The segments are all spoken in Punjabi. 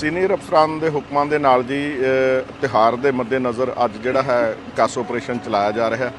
ਸੀਨੀਅਰ ਅਫਸਰਾਂ ਦੇ ਹੁਕਮਾਂ ਦੇ ਨਾਲ ਜੀ ਅ, ਤਿਉਹਾਰ ਦੇ ਮੱਦੇਨਜ਼ਰ ਅੱਜ ਜਿਹੜਾ ਹੈ ਕਾਸ ਆਪਰੇਸ਼ਨ ਚਲਾਇਆ ਜਾ ਰਿਹਾ। ਹੈ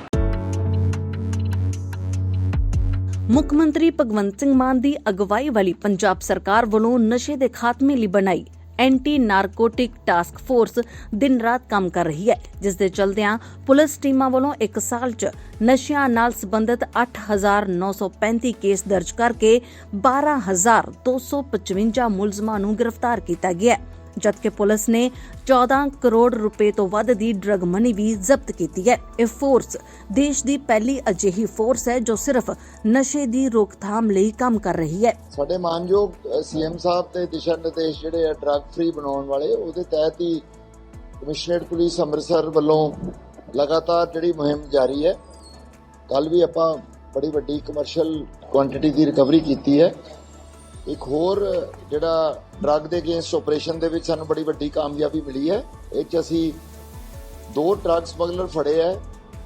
ਮੁੱਖ ਮੰਤਰੀ ਭਗਵੰਤ ਸਿੰਘ ਮਾਨ ਦੀ ਅਗਵਾਈ ਵਾਲੀ ਪੰਜਾਬ ਸਰਕਾਰ ਵੱਲੋਂ ਨਸ਼ੇ ਦੇ ਖਾਤਮੇ ਲਈ ਬਣਾਈ ਐਂਟੀ ਨਾਰਕੋਟਿਕ ਟਾਸਕ ਫੋਰਸ ਦਿਨ ਰਾਤ ਕੰਮ ਕਰ ਰਹੀ ਹੈ ਜਿਸ ਦੇ ਚਲਦਿਆਂ ਪੁਲਿਸ ਟੀਮਾਂ ਵੱਲੋਂ ਇੱਕ ਸਾਲ 'ਚ ਨਸ਼ਿਆਂ ਨਾਲ ਸੰਬੰਧਿਤ 8935 ਕੇਸ ਦਰਜ ਕਰਕੇ 12255 ਮੁਲਜ਼ਮਾਂ ਨੂੰ ਗ੍ਰਿਫਤਾਰ ਕੀਤਾ ਗਿਆ ਹੈ। ਜਦਕਿ ਪੁਲਿਸ ਨੇ 14 ਕਰੋੜ ਰੁਪਏ ਤੋਂ ਵੱਧ ਦੀ ਡਰਗ ਮਨੀ ਵੀ ਜ਼ਬਤ ਕੀਤੀ ਹੈ। ਇਹ ਫੋਰਸ ਦੇਸ਼ ਦੀ ਪਹਿਲੀ ਅਜਿਹੀ ਫੋਰਸ ਹੈ ਜੋ ਸਿਰਫ ਨਸ਼ੇ ਦੀ ਰੋਕਥਾਮ ਲਈ ਕੰਮ ਕਰ ਰਹੀ ਹੈ। ਸਾਡੇ ਮਾਨਯੋਗ ਸੀਐਮ ਸਾਹਿਬ ਦੇ ਦਿਸ਼ਾ ਨਿਰਦੇਸ਼ ਜਿਹੜੇ ਆ ਡਰੱਗ ਫ੍ਰੀ ਬਣਾਉਣ ਵਾਲੇ, ਉਹਦੇ ਤਹਿਤ ਹੀ ਕਮਿਸ਼ਨਰੇਟ ਪੁਲਿਸ ਅੰਮ੍ਰਿਤਸਰ ਵੱਲੋਂ ਲਗਾਤਾਰ ਜਿਹੜੀ ਮੁਹਿੰਮ ਜਾਰੀ ਹੈ ਕੱਲ ਵੀ ਆਪਾਂ ਬੜੀ ਵੱਡੀ ਕਮਰਸ਼ੀਅਲ ਕੁਆਂਟੀਟੀ ਦੀ ਰਿਕਵਰੀ ਕੀਤੀ ਹੈ। ਇੱਕ ਹੋਰ ਜਿਹੜਾ ਡਰੱਗ ਦੇ ਅਗੇਂਸਟ ਆਪਰੇਸ਼ਨ ਦੇ ਵਿੱਚ ਸਾਨੂੰ ਬੜੀ ਵੱਡੀ ਕਾਮਯਾਬੀ ਮਿਲੀ ਹੈ। ਇਹ ਚ ਅਸੀਂ ਦੋ ਡਰੱਗ ਸਮਗਲਰ ਫੜੇ ਹੈ।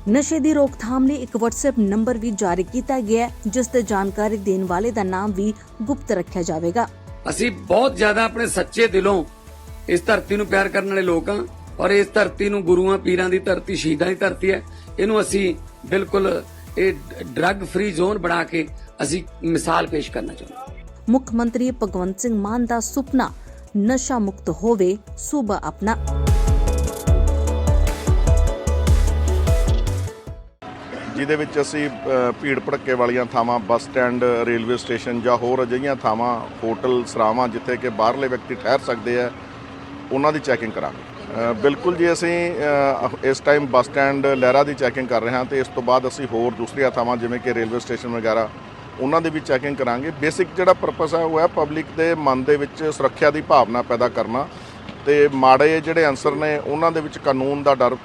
ਨਸ਼ੇ ਦੀ ਰੋਕਥਾਮ ਲਈ ਇੱਕ WhatsApp ਨੰਬਰ ਵੀ ਜਾਰੀ ਕੀਤਾ ਗਿਆ ਹੈ ਜਿਸ ਤੇ ਜਾਣਕਾਰੀ ਦੇਣ ਵਾਲੇ ਦਾ ਨਾਮ ਵੀ ਗੁਪਤ ਰੱਖਿਆ ਜਾਵੇਗਾ। ਅਸੀਂ ਬਹੁਤ ਜ਼ਿਆਦਾ ਆਪਣੇ ਸੱਚੇ ਦਿਲੋਂ ਇਸ ਧਰਤੀ ਨੂੰ ਪਿਆਰ ਕਰਨ ਵਾਲੇ ਲੋਕ ਹਾਂ ਔਰ ਇਸ ਧਰਤੀ ਨੂੰ ਗੁਰੂਆਂ ਪੀਰਾਂ ਦੀ ਧਰਤੀ ਸ਼ਹੀਦਾਂ ਦੀ ਧਰਤੀ ਹੈ। ਇਹਨੂੰ ਅਸੀਂ ਬਿਲਕੁਲ ਇਹ ਡਰੱਗ ਫ੍ਰੀ ਜ਼ੋਨ ਬਣਾ ਕੇ ਅਸੀਂ ਮਿਸਾਲ ਪੇਸ਼ ਕਰਨਾ ਚਾਹੁੰਦੇ ਹਾਂ। ਮੁੱਖ ਮੰਤਰੀ ਭਗਵੰਤ ਸਿੰਘ ਮਾਨ ਦਾ ਸੁਪਨਾ, ਨਸ਼ਾ ਮੁਕਤ ਹੋਵੇ, ਸੂਬਾ ਆਪਣਾ। ਜਿਹਦੇ ਵਿੱਚ ਅਸੀਂ ਭੀੜ ਭੜੱਕੇ ਵਾਲੀਆਂ ਥਾਵਾਂ, ਬੱਸ ਸਟੈਂਡ, ਰੇਲਵੇ ਸਟੇਸ਼ਨ ਜਾਂ ਹੋਰ ਅਜਿਹੀਆਂ ਥਾਵਾਂ, ਹੋਟਲ, ਸਰਾਵਾਂ ਜਿੱਥੇ ਕਿ ਬਾਹਰਲੇ ਵਿਅਕਤੀ ਠਹਿਰ ਸਕਦੇ ਆ, ਉਹਨਾਂ ਦੀ ਚੈਕਿੰਗ ਕਰਾਂਗੇ। ਬਿਲਕੁਲ ਜੀ ਅਸੀਂ ਇਸ ਟਾਈਮ ਬੱਸ ਸਟੈਂਡ, ਲਹਿਰਾ ਦੀ ਚੈਕਿੰਗ ਕਰ ਰਹੇ ਹਾਂ ਤੇ ਇਸ ਤੋਂ ਬਾਅਦ ਅਸੀਂ ਹੋਰ ਦੂਸਰੀਆਂ ਥਾਵਾਂ ਜਿਵੇਂ ਕਿ ਰੇਲਵੇ ਸਟੇਸ਼ਨ ਵਗੈਰਾ ਉਹਨਾਂ ਦੀ ਵੀ ਚੈਕਿੰਗ ਕਰਾਂਗੇ। ਬੇਸਿਕ ਜਿਹੜਾ ਪਰਪਸ ਹੈ ਉਹ ਹੈ ਪਬਲਿਕ ਦੇ ਮਨ ਦੇ ਵਿੱਚ ਸੁਰੱਖਿਆ ਦੀ ਭਾਵਨਾ ਪੈਦਾ ਕਰਨਾ ਤੇ ਮਾੜੇ ਜਿਹੜੇ ਅਨਸਰ ਨੇ, ਉਹਨਾਂ ਦੇ ਵਿੱਚ ਕਾਨੂੰਨ ਦਾ ਡਰ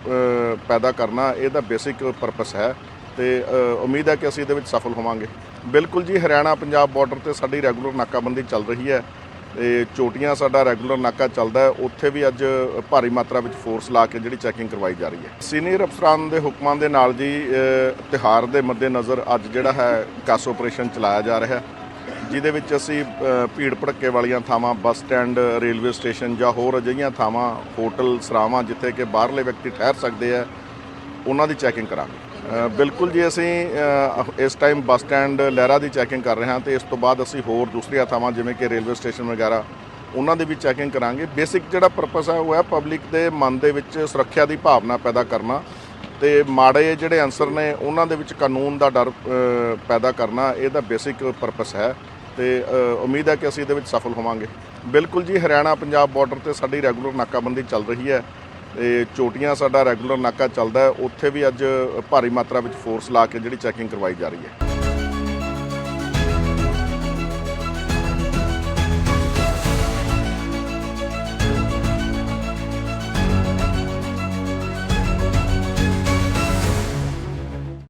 ਪੈਦਾ ਕਰਨਾ ਇਹਦਾ ਬੇਸਿਕ ਪਰਪਸ ਹੈ ਤੇ ਉਮੀਦ ਹੈ ਕਿ ਅਸੀਂ ਇਹਦੇ ਵਿੱਚ ਸਫਲ ਹੋਵਾਂਗੇ। ਬਿਲਕੁਲ ਜੀ ਹਰਿਆਣਾ ਪੰਜਾਬ ਬਾਰਡਰ ਤੇ ਸਾਡੀ ਰੈਗੂਲਰ ਨਾਕਾਬੰਦੀ ਚੱਲ ਰਹੀ ਹੈ। ਤੇ ਚੋਟੀਆਂ ਸਾਡਾ ਰੈਗੂਲਰ ਨਾਕਾ ਚੱਲਦਾ ਹੈ। ਉੱਥੇ ਵੀ ਅੱਜ ਭਾਰੀ ਮਾਤਰਾ ਵਿੱਚ ਫੋਰਸ ਲਾ ਕੇ ਜਿਹੜੀ ਚੈਕਿੰਗ ਕਰਵਾਈ ਜਾ ਰਹੀ ਹੈ। ਸੀਨੀਅਰ ਅਫਸਰਾਂ ਦੇ ਹੁਕਮਾਂ ਦੇ ਨਾਲ ਜੀ ਅ, ਤਿਉਹਾਰ ਦੇ ਮੱਦੇਨਜ਼ਰ ਅੱਜ ਜਿਹੜਾ ਹੈ ਕਾਸ ਆਪਰੇਸ਼ਨ ਚਲਾਇਆ ਜਾ ਰਿਹਾ ਹੈ। ਜਿਹਦੇ ਵਿੱਚ ਅਸੀਂ ਭੀੜ ਭੜੱਕੇ ਵਾਲੀਆਂ ਥਾਵਾਂ ਬੱਸ ਸਟੈਂਡ ਰੇਲਵੇ ਸਟੇਸ਼ਨ ਜਾਂ ਹੋਰ ਅਜਿਹੀਆਂ ਥਾਵਾਂ ਹੋਟਲ ਸਰਾਵਾਂ ਜਿੱਥੇ ਕਿ ਬਾਹਰਲੇ ਵਿਅਕਤੀ ਠਹਿਰ ਸਕਦੇ ਆ ਉਹਨਾਂ ਦੀ ਚੈਕਿੰਗ ਕਰਾਂਗੇ। ਬਿਲਕੁਲ ਜੀ, ਅਸੀਂ ਇਸ ਟਾਈਮ ਬੱਸ ਸਟੈਂਡ ਲਹਿਰਾ ਦੀ ਚੈਕਿੰਗ ਕਰ ਰਹੇ ਹਾਂ ਤੇ ਇਸ ਤੋਂ ਬਾਅਦ ਅਸੀਂ ਹੋਰ ਦੂਸਰੀਆਂ ਥਾਵਾਂ ਜਿਵੇਂ ਕਿ ਰੇਲਵੇ ਸਟੇਸ਼ਨ ਵਗੈਰਾ, ਉਹਨਾਂ ਦੀ ਵੀ ਚੈਕਿੰਗ ਕਰਾਂਗੇ। ਬੇਸਿਕ ਜਿਹੜਾ ਪਰਪਸ ਹੈ ਉਹ ਹੈ ਪਬਲਿਕ ਦੇ ਮਨ ਦੇ ਵਿੱਚ ਸੁਰੱਖਿਆ ਦੀ ਭਾਵਨਾ ਪੈਦਾ ਕਰਨਾ ਤੇ ਮਾੜੇ ਜਿਹੜੇ ਅਨਸਰ ਨੇ, ਉਹਨਾਂ ਦੇ ਵਿੱਚ ਕਾਨੂੰਨ ਦਾ ਡਰ ਪੈਦਾ ਕਰਨਾ ਇਹਦਾ ਬੇਸਿਕ ਪਰਪਸ ਹੈ ਤੇ ਉਮੀਦ ਹੈ ਕਿ ਅਸੀਂ ਇਹਦੇ ਵਿੱਚ ਸਫਲ ਹੋਵਾਂਗੇ। ਬਿਲਕੁਲ ਜੀ ਹਰਿਆਣਾ ਪੰਜਾਬ ਬਾਰਡਰ ਤੇ ਸਾਡੀ ਰੈਗੂਲਰ ਨਾਕਾਬੰਦੀ ਚੱਲ ਰਹੀ ਹੈ। ਤੇ ਚੋਟੀਆਂ ਸਾਡਾ ਰੈਗੂਲਰ ਨਾਕਾ ਚੱਲਦਾ ਉੱਥੇ ਵੀ ਅੱਜ ਭਾਰੀ ਮਾਤਰਾ ਵਿੱਚ ਫੋਰਸ ਲਾ ਕੇ ਜਿਹੜੀ ਚੈਕਿੰਗ ਕਰਵਾਈ ਜਾ ਰਹੀ ਹੈ।